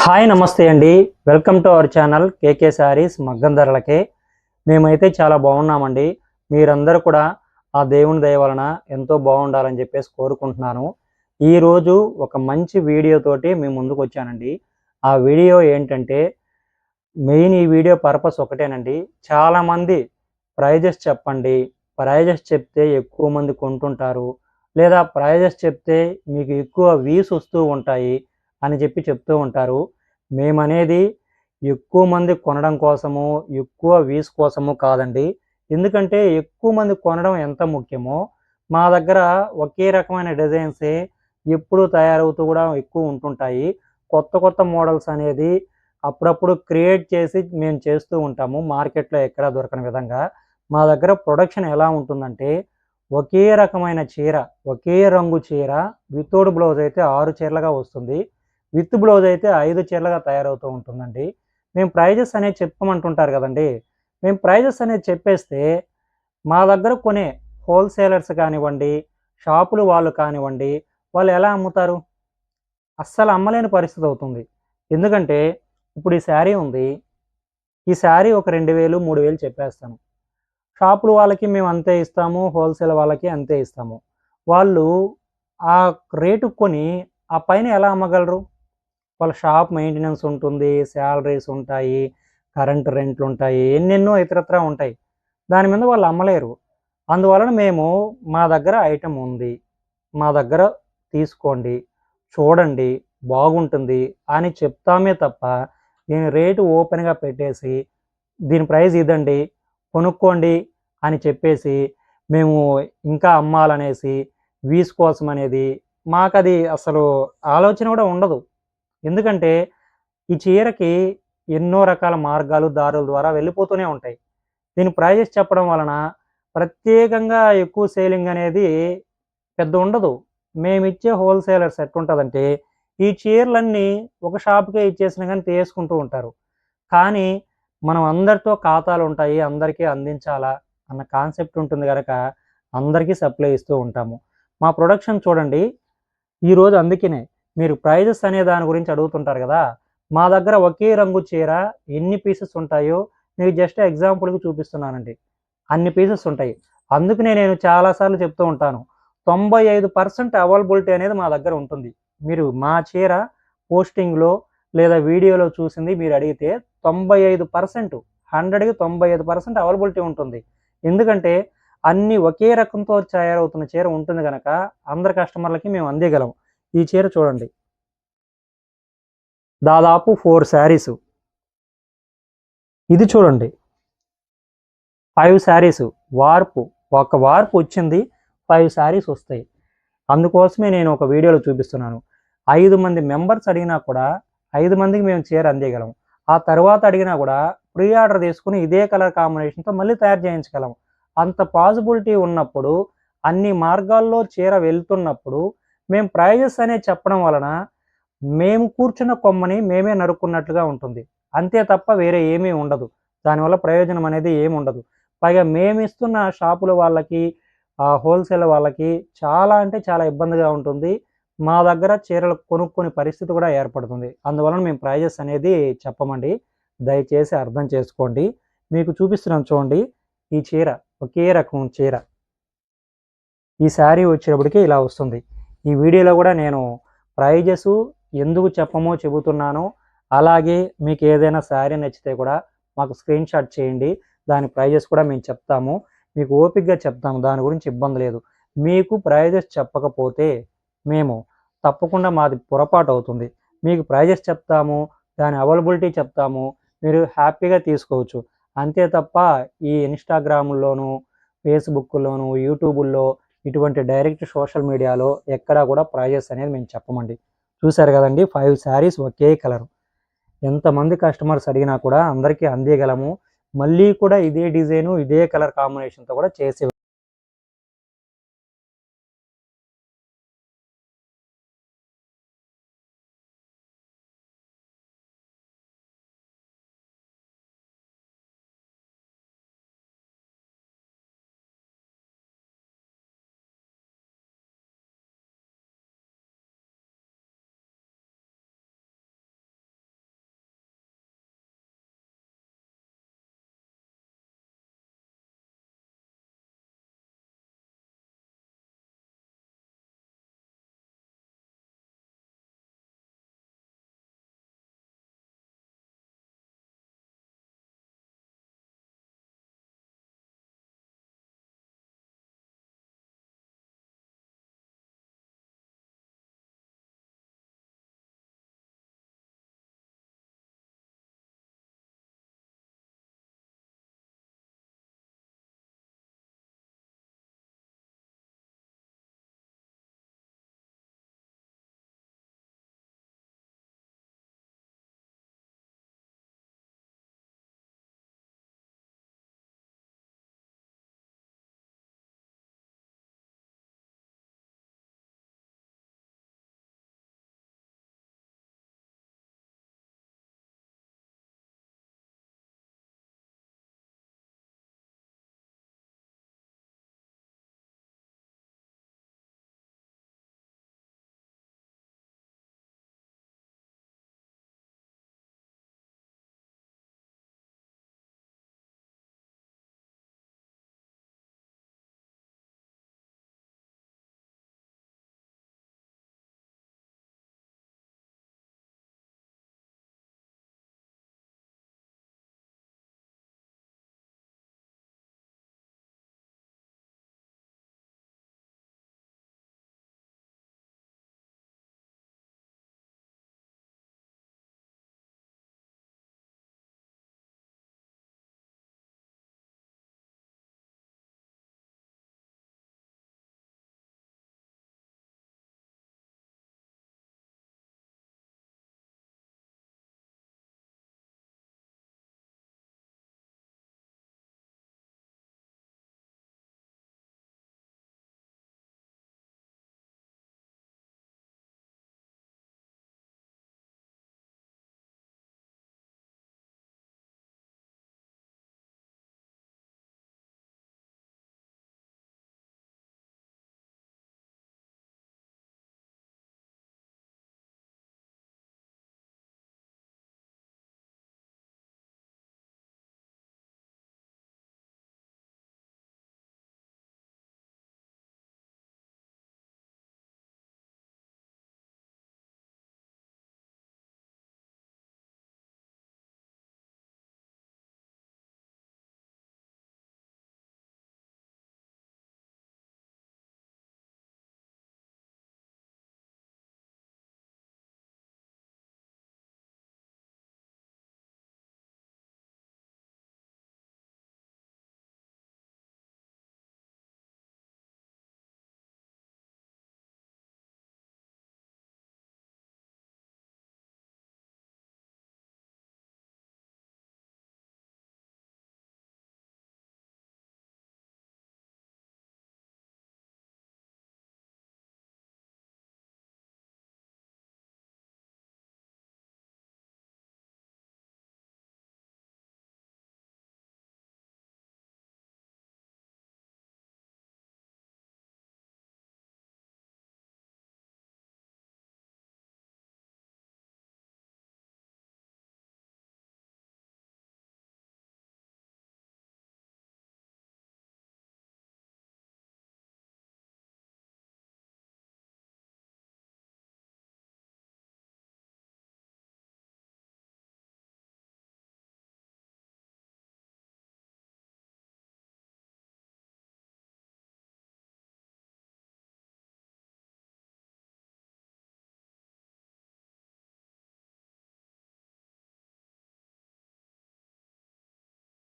Hi నమస్తే అండి. Welcome to our channel KK saris మగ్గం ధరలకే మేమైతే చాలా బాగున్నామండి. మీరందరూ కూడా ఆ దేవుని దయ వలన ఎంతో బాగుండాలని చెప్పేసి కోరుకుంటున్నాను. ఈరోజు ఒక మంచి వీడియో తోటి మేము ముందుకు వచ్చానండి. ఆ వీడియో ఏంటంటే మెయిన్ ఈ వీడియో పర్పస్ ఒకటేనండి. చాలామంది ప్రైజెస్ చెప్పండి. ప్రైజెస్ చెప్తే ఎక్కువ మంది కొంటుంటారు. లేదా ప్రైజెస్ చెప్తే మీకు ఎక్కువ వీస్ వస్తూ ఉంటాయి. అని చెప్పి చెప్తూ ఉంటారు. మేమనేది ఎక్కువ మంది కొనడం కోసము ఎక్కువ వీస్ కోసము కాదండి. ఎందుకంటే ఎక్కువ మంది కొనడం ఎంత ముఖ్యమో మా దగ్గర ఒకే రకమైన డిజైన్సే ఎప్పుడు తయారవుతూ కూడా ఎక్కువ ఉంటుంటాయి. కొత్త కొత్త మోడల్స్ అనేది అప్పుడప్పుడు క్రియేట్ చేసి మేము చేస్తూ ఉంటాము. మార్కెట్లో ఎక్కడ దొరకని విధంగా. మా దగ్గర ప్రొడక్షన్ ఎలా ఉంటుందంటే ఒకే రకమైన చీర ఒకే రంగు చీర వితౌట్ బ్లౌజ్ అయితే ఆరు చీరలుగా వస్తుంది. విత్ బ్లౌజ్ అయితే ఐదు చీరలుగా తయారవుతూ ఉంటుందండి. మేము ప్రైజెస్ అనేది చెప్పమంటుంటారు కదండి. మేము ప్రైజెస్ అనేది చెప్పేస్తే మా దగ్గర కొనే హోల్సేలర్స్ కానివ్వండి షాపులు వాళ్ళు కానివ్వండి వాళ్ళు ఎలా అమ్ముతారు? అస్సలు అమ్మలేని పరిస్థితి అవుతుంది. ఎందుకంటే ఇప్పుడు ఈ శారీ ఉంది. ఈ శారీ ఒక రెండు వేలు మూడు వేలు చెప్పేస్తాను షాపులు వాళ్ళకి మేము అంతే ఇస్తాము హోల్సేల్ వాళ్ళకి అంతే ఇస్తాము. వాళ్ళు ఆ రేటు కొని ఆ పైన ఎలా అమ్మగలరు? వాళ్ళ షాప్ మెయింటెనెన్స్ ఉంటుంది శాలరీస్ ఉంటాయి కరెంట్ రెంట్లు ఉంటాయి ఎన్నెన్నో ఇతరత్ర ఉంటాయి. దాని మీద వాళ్ళు అమ్మలేరు. అందువలన మేము మా దగ్గర ఐటెం ఉంది మా దగ్గర తీసుకోండి చూడండి బాగుంటుంది అని చెప్తామే తప్ప దీని రేటు ఓపెన్గా పెట్టేసి దీని ప్రైస్ ఇదండి కొనుక్కోండి అని చెప్పేసి మేము ఇంకా అమ్మాలనేసి వీస్ కోసం అనేది మాకు అది అసలు ఆలోచన కూడా ఉండదు. ఎందుకంటే ఈ చీరకి ఎన్నో రకాల మార్గాలు దారుల ద్వారా వెళ్ళిపోతూనే ఉంటాయి. దీని ప్రైజెస్ చెప్పడం వలన ప్రత్యేకంగా ఎక్కువ సేలింగ్ అనేది పెద్ద ఉండదు. మేము ఇచ్చే హోల్సేలర్స్ ఎట్టుంటుందంటే ఈ చీరలన్నీ ఒక షాప్కే ఇచ్చేసిన కానీ తీసుకుంటూ ఉంటారు. కానీ మనం అందరితో ఖాతాలు ఉంటాయి అందరికీ అందించాలా అన్న కాన్సెప్ట్ ఉంటుంది కనుక అందరికీ సప్లై ఇస్తూ ఉంటాము. మా ప్రొడక్షన్ చూడండి ఈరోజు అందుకనే మీరు ప్రైజెస్ అనే దాని గురించి అడుగుతుంటారు కదా. మా దగ్గర ఒకే రంగు చీర ఎన్ని పీసెస్ ఉంటాయో మీకు జస్ట్ ఎగ్జాంపుల్కి చూపిస్తున్నానండి. అన్ని పీసెస్ ఉంటాయి. అందుకనే నేను చాలాసార్లు చెప్తూ ఉంటాను. తొంభై ఐదు పర్సెంట్ అవైలబిలిటీ అనేది మా దగ్గర ఉంటుంది. మీరు మా చీర పోస్టింగ్లో లేదా వీడియోలో చూసింది మీరు అడిగితే తొంభై ఐదు పర్సెంట్ హండ్రెడ్కి తొంభై ఐదు పర్సెంట్ అవైలబిలిటీ ఉంటుంది. ఎందుకంటే అన్ని ఒకే రకంతో తయారవుతున్న చీర ఉంటుంది కనుక అందరి కస్టమర్లకి మేము అందేయగలం. ఈ చీర చూడండి. దాదాపు ఫోర్ శారీస్ ఇది చూడండి. ఫైవ్ శారీస్ వార్పు. ఒక వార్పు వచ్చింది ఫైవ్ శారీస్ వస్తాయి. అందుకోసమే నేను ఒక వీడియోలో చూపిస్తున్నాను. ఐదు మంది మెంబర్స్ అడిగినా కూడా ఐదు మందికి మేము చీర అందేయగలం. ఆ తర్వాత అడిగినా కూడా ప్రీ ఆర్డర్ తీసుకుని ఇదే కలర్ కాంబినేషన్తో మళ్ళీ తయారు చేయించగలం. అంత పాసిబిలిటీ ఉన్నప్పుడు అన్ని మార్గాల్లో చీర వెళ్తున్నప్పుడు మేము ప్రైజెస్ అనేది చెప్పడం వలన మేము కూర్చున్న కొమ్మని మేమే నరుక్కున్నట్లుగా ఉంటుంది. అంతే తప్ప వేరే ఏమీ ఉండదు. దానివల్ల ప్రయోజనం అనేది ఏమి ఉండదు. పైగా మేము ఇస్తున్న షాపుల వాళ్ళకి హోల్సేల్ వాళ్ళకి చాలా అంటే చాలా ఇబ్బందిగా ఉంటుంది. మా దగ్గర చీరలు కొనుక్కునే పరిస్థితి కూడా ఏర్పడుతుంది. అందువలన మేము ప్రైజెస్ అనేది చెప్పమండి. దయచేసి అర్థం చేసుకోండి. మీకు చూపిస్తున్నాం చూడండి. ఈ చీర ఒకే రకం చీర. ఈ శారీ వచ్చేటప్పటికి ఇలా వస్తుంది. ఈ వీడియోలో కూడా నేను ప్రైజెస్ ఎందుకు చెప్పమో చెబుతున్నాను. అలాగే మీకు ఏదైనా శారీ నచ్చితే కూడా మాకు స్క్రీన్ షాట్ చేయండి. దాని ప్రైజెస్ కూడా మేము చెప్తాము. మీకు ఓపిక్గా చెప్తాము. దాని గురించి ఇబ్బంది లేదు. మీకు ప్రైజెస్ చెప్పకపోతే మేము తప్పకుండా మాది పొరపాటు అవుతుంది. మీకు ప్రైజెస్ చెప్తాము. దాని అవైలబిలిటీ చెప్తాము. మీరు హ్యాపీగా తీసుకోవచ్చు. అంతే తప్ప ఈ ఇన్స్టాగ్రామ్లోను ఫేస్బుక్లోను యూట్యూబుల్లో ఇటువంటి డైరెక్ట్ సోషల్ మీడియాలో ఎక్కడా కూడా ప్రైజెస్ అనేది మేము చెప్పమండి. చూశారు కదండి ఫైవ్ శారీస్ ఒకే కలర్. ఎంతమంది కస్టమర్స్ అడిగినా కూడా అందరికీ అందేయగలము మళ్ళీ కూడా ఇదే డిజైను ఇదే కలర్ కాంబినేషన్తో కూడా చేసే